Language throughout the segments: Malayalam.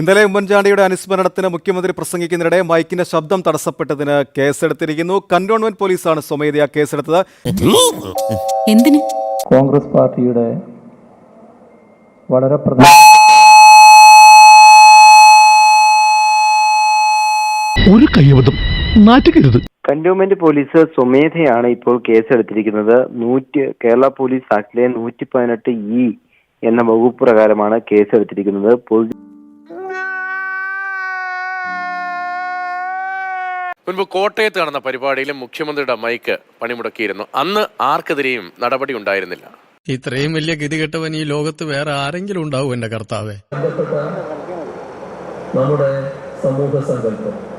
ഇന്നലെ ഉമ്മൻചാണ്ടിയുടെ അനുസ്മരണത്തിന് മുഖ്യമന്ത്രി പ്രസംഗിക്കുന്നതിനിടെ മൈക്കിന്റെ ശബ്ദം തടസ്സപ്പെട്ടതിന് കേസെടുത്തിരിക്കുന്നു. കന്റോൺമെന്റ് പോലീസാണ് സ്വമേധയാ കേസെടുത്തത്. എന്തിന്? കോൺഗ്രസ് പാർട്ടിയുടെ വളരെ പ്രധാന ഒരു കൈവതം നാറ്റുകരുത്. കന്റോൺമെന്റ് പോലീസ് സ്വമേധയാണ് ഇപ്പോൾ കേസെടുത്തിരിക്കുന്നത്. നൂറ്റി കേരള പോലീസ് ആക്ടിലെ നൂറ്റി പതിനെട്ട് ഇ എന്ന വകുപ്പ് പ്രകാരമാണ് കേസെടുത്തിരിക്കുന്നത്. മുൻപ് കോട്ടയത്ത് നടന്ന പരിപാടിയിൽ മുഖ്യമന്ത്രിയുടെ മൈക്ക് പണിമുടക്കിയിരുന്നു. അന്ന് ആർക്കെതിരെയും നടപടി ഉണ്ടായിരുന്നില്ല. ഇത്രയും വലിയ ഗതികെട്ടവൻ ഈ ലോകത്ത് വേറെ ആരെങ്കിലും ഉണ്ടാവും എന്റെ കർത്താവേ. നമ്മുടെ സമൂഹ സങ്കല്പം.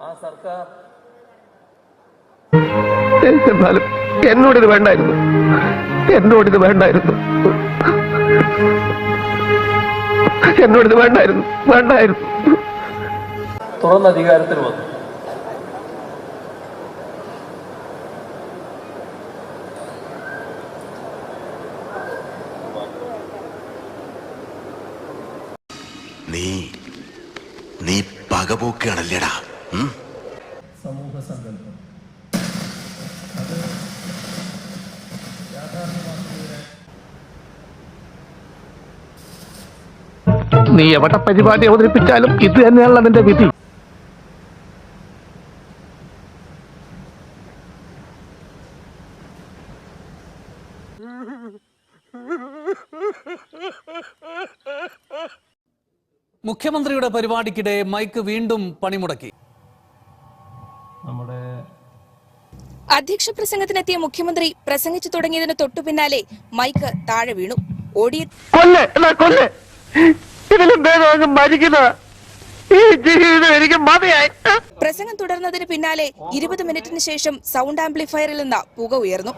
ആ സർക്കാർ. എന്നാലും എന്നോടിത് വേണ്ടായിരുന്നു. എന്നോടിത് വേണ്ടായിരുന്നു. എന്നോടിത് വേണ്ടായിരുന്നു. വേണ്ടായിരുന്നു. തുറന്ന അധികാരത്തിൽ വന്നു. നീ നീ പകപോക്കുകയാണല്ലേടാ? സമൂഹ സങ്കല്പം നീ എവിടെ പരിപാടി അവതരിപ്പിച്ചാലും ഇത് തന്നെയാണല്ലോ അതിന്റെ വിധി. മുഖ്യമന്ത്രിയുടെ പരിപാടിക്കിടെ മൈക്ക് വീണ്ടും പണിമുടക്കി. നമ്മുടെ അധ്യക്ഷ പ്രസംഗത്തിനെത്തിയ മുഖ്യമന്ത്രി പ്രസംഗിച്ചു തുടങ്ങിയതിന് തൊട്ടു പിന്നാലെ മൈക്ക് താഴെ വീണു. ഓടിയ പ്രസംഗം തുടർന്നതിന് പിന്നാലെ ഇരുപത് മിനിറ്റിന് ശേഷം സൗണ്ട് ആംപ്ലിഫയറിൽ നിന്ന് പുക ഉയർന്നു.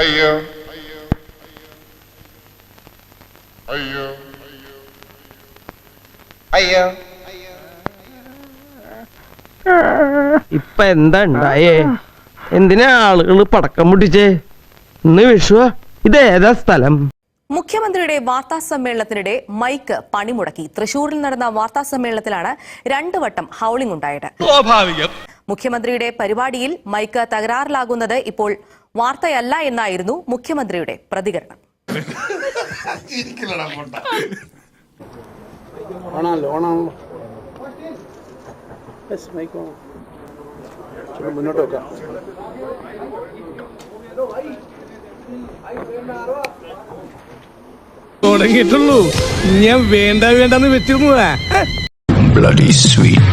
അയ്യോ. അയ്യോ. അയ്യോ. ഇപ്പൊ എന്താ ഉണ്ടായേ? എന്തിനാ ആളുകൾ പടക്കം പൊട്ടിച്ചേ ഇന്ന് വിഷുവാ. ഏതാ സ്ഥലം? മുഖ്യമന്ത്രിയുടെ വാർത്താ സമ്മേളനത്തിനിടെ മൈക്ക് പണിമുടക്കി. തൃശൂരിൽ നടന്ന വാർത്താ സമ്മേളനത്തിലാണ് രണ്ടു വട്ടം ഹൌളിംഗ് ഉണ്ടായത്. മുഖ്യമന്ത്രിയുടെ പരിപാടിയിൽ മൈക്ക് തകരാറിലാകുന്നത് ഇപ്പോൾ വാർത്തയല്ല എന്നായിരുന്നു മുഖ്യമന്ത്രിയുടെ പ്രതികരണം. തുടങ്ങിയിട്ടുള്ളൂ. ഞാൻ വേണ്ട വേണ്ടെന്ന് വെച്ചിരുന്നതാ. സ്വീറ്റ്